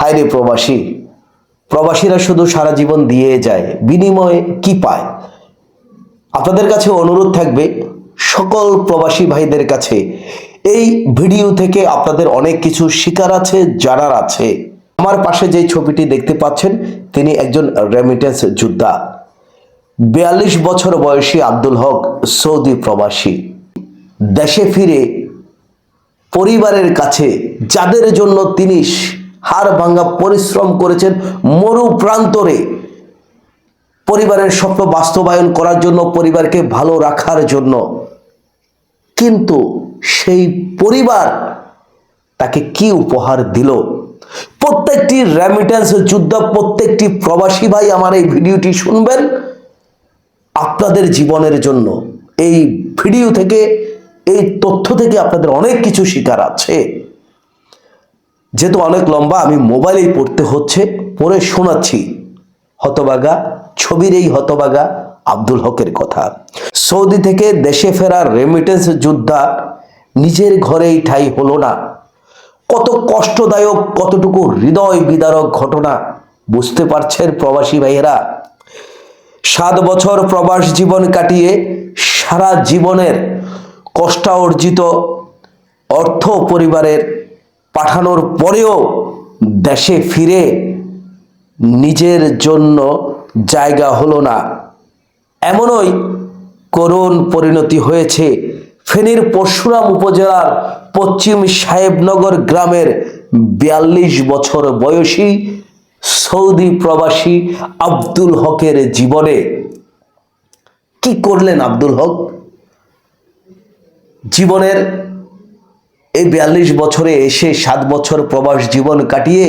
হায় রে প্রবাসী। প্রবাসীরা শুধু সারা জীবন দিয়ে যায়, বিনিময়ে কি পায়? আপনাদের কাছে অনুরোধ থাকবে, সকল প্রবাসী ভাইদের কাছে এই ভিডিও থেকে আপনাদের অনেক কিছু শিকার আছে, জানার আছে। আমার পাশে যে ছবিটি দেখতে পাচ্ছেন, তিনি একজন রেমিটেন্স যোদ্ধা। বিয়াল্লিশ বছর বয়সী আব্দুল হক সৌদি প্রবাসী। দেশে ফিরে পরিবারের কাছে, যাদের জন্য তিনি হাড় ভাঙ্গা পরিশ্রম করেছেন মরু প্রান্তরে। পরিবারের স্বপ্ন বাস্তবায়ন করার জন্য, পরিবারকে ভালো রাখার জন্য। কিন্তু সেই পরিবার তাকে কি উপহার দিল? প্রত্যেকটি রেমিটেন্স যুদ্ধ, প্রত্যেকটি প্রবাসী ভাই আমার এই ভিডিওটি শুনবেন আপনাদের জীবনের জন্য। এই ভিডিও থেকে, এই তথ্য থেকে আপনাদের অনেক কিছু শিকার আছে। যেহেতু অনেক লম্বা, আমি মোবাইলেই পড়তে হচ্ছে, পড়ে শোনাচ্ছি। হতবাগা, ছবির এই হতবাগা আব্দুল হকের কথা। সৌদি থেকে দেশে ফেরার রেমিটেন্স যোদ্ধা নিজের ঘরেই ঠাই হলো না। কত কষ্টদায়ক, কতটুকু হৃদয় বিদারক ঘটনা বুঝতে পারছেন প্রবাসী ভাইয়েরা। সাত বছর প্রবাস জীবন কাটিয়ে সারা জীবনের কষ্টার্জিত অর্থ পরিবারের পাঠানোর পরেও দেশে ফিরে নিজের জন্য জায়গা হলো না। এমনই করুণ পরিণতি হয়েছে ফেনীর পরশুরাম উপজেলার পশ্চিম সাহেবনগর গ্রামের বিয়াল্লিশ বছর বয়সী সৌদি প্রবাসী আব্দুল হকের জীবনে কি করলেন আব্দুল হক? জীবনের এই বিয়াল্লিশ বছরে এসে সাত বছর প্রবাস জীবন কাটিয়ে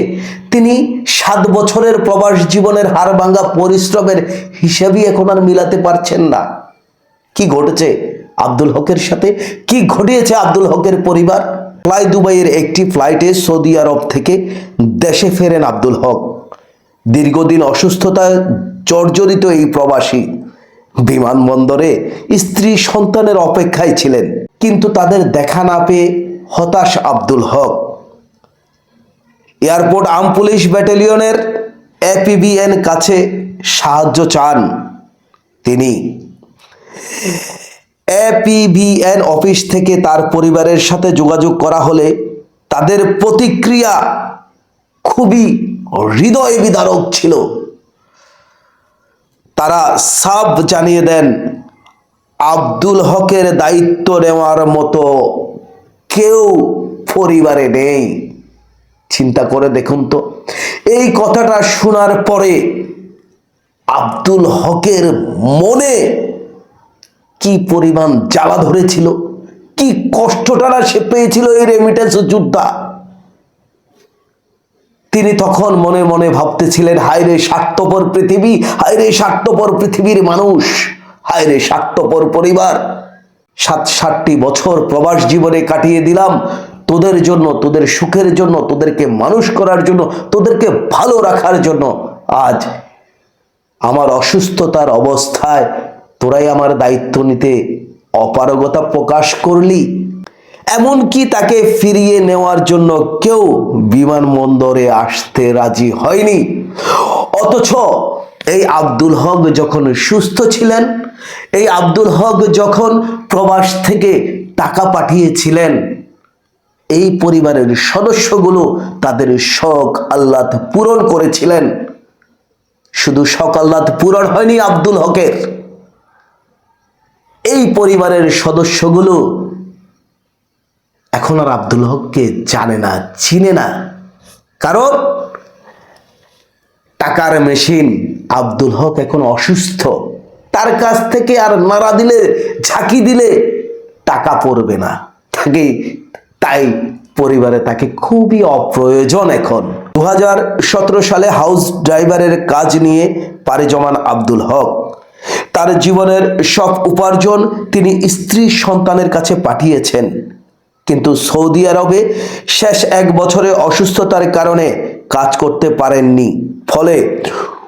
তিনি সাত বছরের প্রবাস জীবনের হাড় ভাঙ্গা পরিশ্রমের হিসাবই এখন আর মিলাতে পারছেন না। কি ঘটেছে আব্দুল হকের সাথে? কি ঘটিয়েছে আব্দুল হকের পরিবার? ফ্লাই দুবাইয়ের একটি ফ্লাইটে সৌদি আরব থেকে দেশে ফেরেন আব্দুল হক। দীর্ঘদিন অসুস্থতায় জর্জরিত এই প্রবাসী বিমানবন্দরে স্ত্রী সন্তানের অপেক্ষায় ছিলেন। কিন্তু তাদের দেখা না পেয়ে হতাশ Abdul Haque. Airport arm police ব্যাটালিয়নের APBN কাছে সাহায্য চান তিনি। এপিবিএন অফিস থেকে তার পরিবারের সাথে যোগাযোগ করা হলে তাদের প্রতিক্রিয়া খুবই হৃদয় বিদারক ছিল। তারা সাব জানিয়ে দেন, আব্দুল হকের দায়িত্ব নেওয়ার মতো কেউ পরিবারে নেই। চিন্তা করে দেখুন তো। এই কথাটা শোনার পরে আব্দুল হকের মনে কি পরিমাণ জ্বালা ধরেছিল, কি কষ্টটা না সে পেয়েছিল এই রেমিটেন্স যোদ্ধা। তিনি তখন মনে মনে ভাবতেছিলেন হায় রে স্বার্থপর পৃথিবী হায় রে স্বার্থপর পৃথিবীর মানুষ হায় রে স্বার্থপর পরিবার। সাত ষাটটি বছর প্রবাস জীবনে কাটিয়ে দিলাম। তোদের জন্য, তোদের সুখের জন্য, তোদেরকে মানুষ করার জন্য, তোদেরকে ভালো রাখার জন্য আজ আমার অসুস্থতার অবস্থায় তোরাই আমার দায়িত্ব নিতে অপারগতা প্রকাশ করলি। এমনকি তাকে ফিরিয়ে নেওয়ার জন্য কেউ বিমানবন্দরে আসতে রাজি হয়নি। অথচ এই আব্দুল হক যখন সুস্থ ছিলেন এই আব্দুল হক যখন প্রবাস থেকে টাকা পাঠিয়েছিলেন, এই পরিবারের সদস্যগুলো তাদের শখ আল্লাহ পূরণ করেছিলেন। শুধু শখ আল্লাহ পূরণ হয়নি আব্দুল হকের। এই পরিবারের সদস্যগুলো এখন আর আব্দুল হককে জানে না, চিনে না। কারণ টাকার মেশিন আব্দুল হক এখন অসুস্থ। তার কাছ থেকে আর নাড়া দিলে, ঝাঁকি দিলে টাকা পড়বে না। তাকে, তাই পরিবারে তাকে খুবই অপ্রয়োজন এখন। দু হাজার সতেরো সালে হাউস ড্রাইভারের কাজ নিয়ে পারে জমান আব্দুল হক। তার জীবনের সব উপার্জন তিনি স্ত্রী সন্তানের কাছে পাঠিয়েছেন। কিন্তু সৌদি আরবে শেষ এক বছরে অসুস্থতার কারণে কাজ করতে পারেননি। ফলে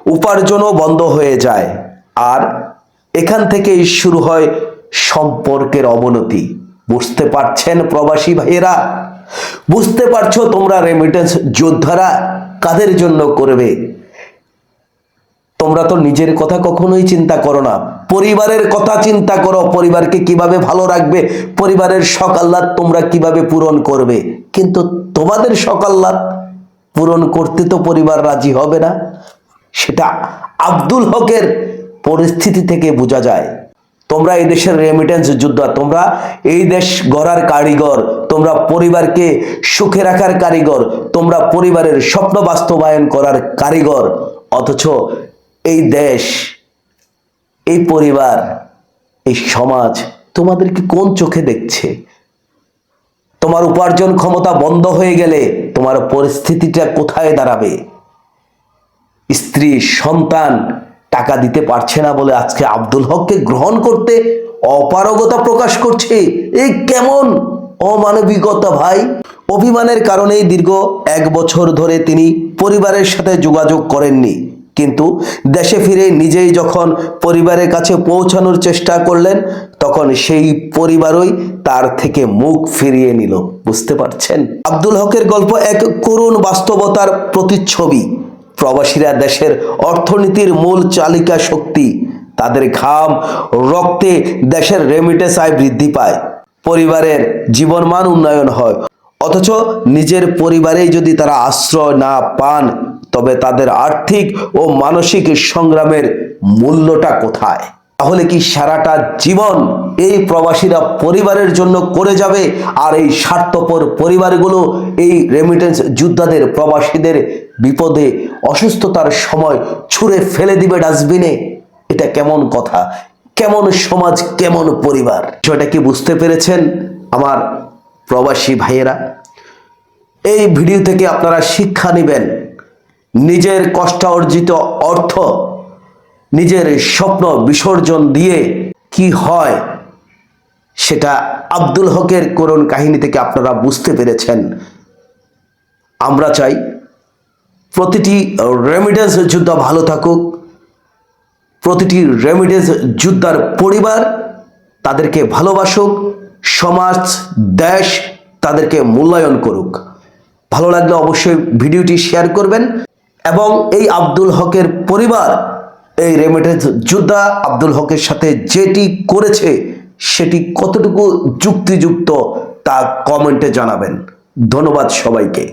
উপার্জনও বন্ধ হয়ে যায়। আর এখান থেকেই শুরু হয় সম্পর্কের অবনতি। বুঝতে পারছেন প্রবাসী ভাইয়েরা? বুঝতে পারছ তোমরা রেমিটেন্স যোদ্ধারা কাদের জন্য করবে? তোমরা তো নিজের কথা কখনোই চিন্তা করো না। পরিবারের কথা চিন্তা করো। পরিবারকে কীভাবে ভালো রাখবে? পরিবারের সকাল্লাদ তোমরা কীভাবে পূরণ করবে? কিন্তু তোমাদের সকাল্লাদ পূরণ করতে তো পরিবার রাজি হবে না। সেটা আব্দুল হকের পরিস্থিতি থেকে বোঝা যায়। তোমরা এই দেশের রেমিটেন্স যোদ্ধা, তোমরা এই দেশ গড়ার কারিগর, তোমরা পরিবারকে সুখে রাখার কারিগর, তোমরা পরিবারের স্বপ্ন বাস্তবায়ন করার কারিগর। অথচ এই দেশ, এই পরিবার, এই সমাজ তোমাদেরকে কোন চোখে দেখছে? তোমার উপার্জন ক্ষমতা বন্ধ হয়ে গেলে তোমার পরিস্থিতিটা কোথায় দাঁড়াবে? স্ত্রী, সন্তান টাকা দিতে পারছে না বলে আজকে আব্দুল হককে গ্রহণ করতে অপারগতা প্রকাশ করছে। এই কেমন অমানবিকতা ভাই? অভিমানের কারণেই দীর্ঘ এক বছর ধরে তিনি পরিবারের সাথে যোগাযোগ করেননি। কিন্তু দেশে ফিরে নিজেই যখন পরিবারের কাছে পৌঁছানোর চেষ্টা করলেন, তখন সেই পরিবারই তার থেকে মুখ ফিরিয়ে নিল। বুঝতে পারছেন? আব্দুল হকের গল্প এক করুণ বাস্তবতার প্রতিচ্ছবি। প্রবাসীরা দেশের অর্থনীতির মূল চালিকা শক্তি। তাদের ঘাম রক্তে দেশের রেমিটেন্স আয় বৃদ্ধি পায়। পরিবারের জীবনমান উন্নয়ন হয়। অথচ নিজের পরিবারেই যদি তারা আশ্রয় না পান, তবে তাদের আর্থিক ও মানসিক সংগ্রামের মূল্যটা কোথায়? তাহলে কি সারাটা জীবন এই প্রবাসীরা পরিবারের জন্য করে যাবে? আর এই স্বার্থপর পরিবারগুলো এই রেমিটেন্স যোদ্ধাদের, প্রবাসীদের বিপদে অসুস্থতার সময় ছুঁড়ে ফেলে দিবে ডাস্টবিনে। এটা কেমন কথা? কেমন সমাজ, কেমন পরিবার? বিষয়টা কি বুঝতে পেরেছেন আমার প্রবাসী ভাইয়েরা? এই ভিডিও থেকে আপনারা শিক্ষা নেবেন। নিজের কষ্ট অর্জিত অর্থ, নিজের স্বপ্ন বিসর্জন দিয়ে কি হয় সেটা আব্দুল হকের করুণ কাহিনী থেকে আপনারা বুঝতে পেরেছেন। আমরা চাই প্রতিটি রেমিডেন্স যোদ্ধা ভালো থাকুক, প্রতিটি রেমিডেন্স যোদ্ধার পরিবার তাদেরকে ভালোবাসুক, সমাজ, দেশ তাদেরকে মূল্যায়ন করুক। ভালো লাগলে অবশ্যই ভিডিওটি শেয়ার করবেন এবং এই আব্দুল হকের পরিবার, এই রেমিডেন্স যোদ্ধা আব্দুল হকের সাথে যেটি করেছে, সেটি কতটুকু যুক্তিযুক্ত তা কমেন্টে জানাবেন। ধন্যবাদ সবাইকে।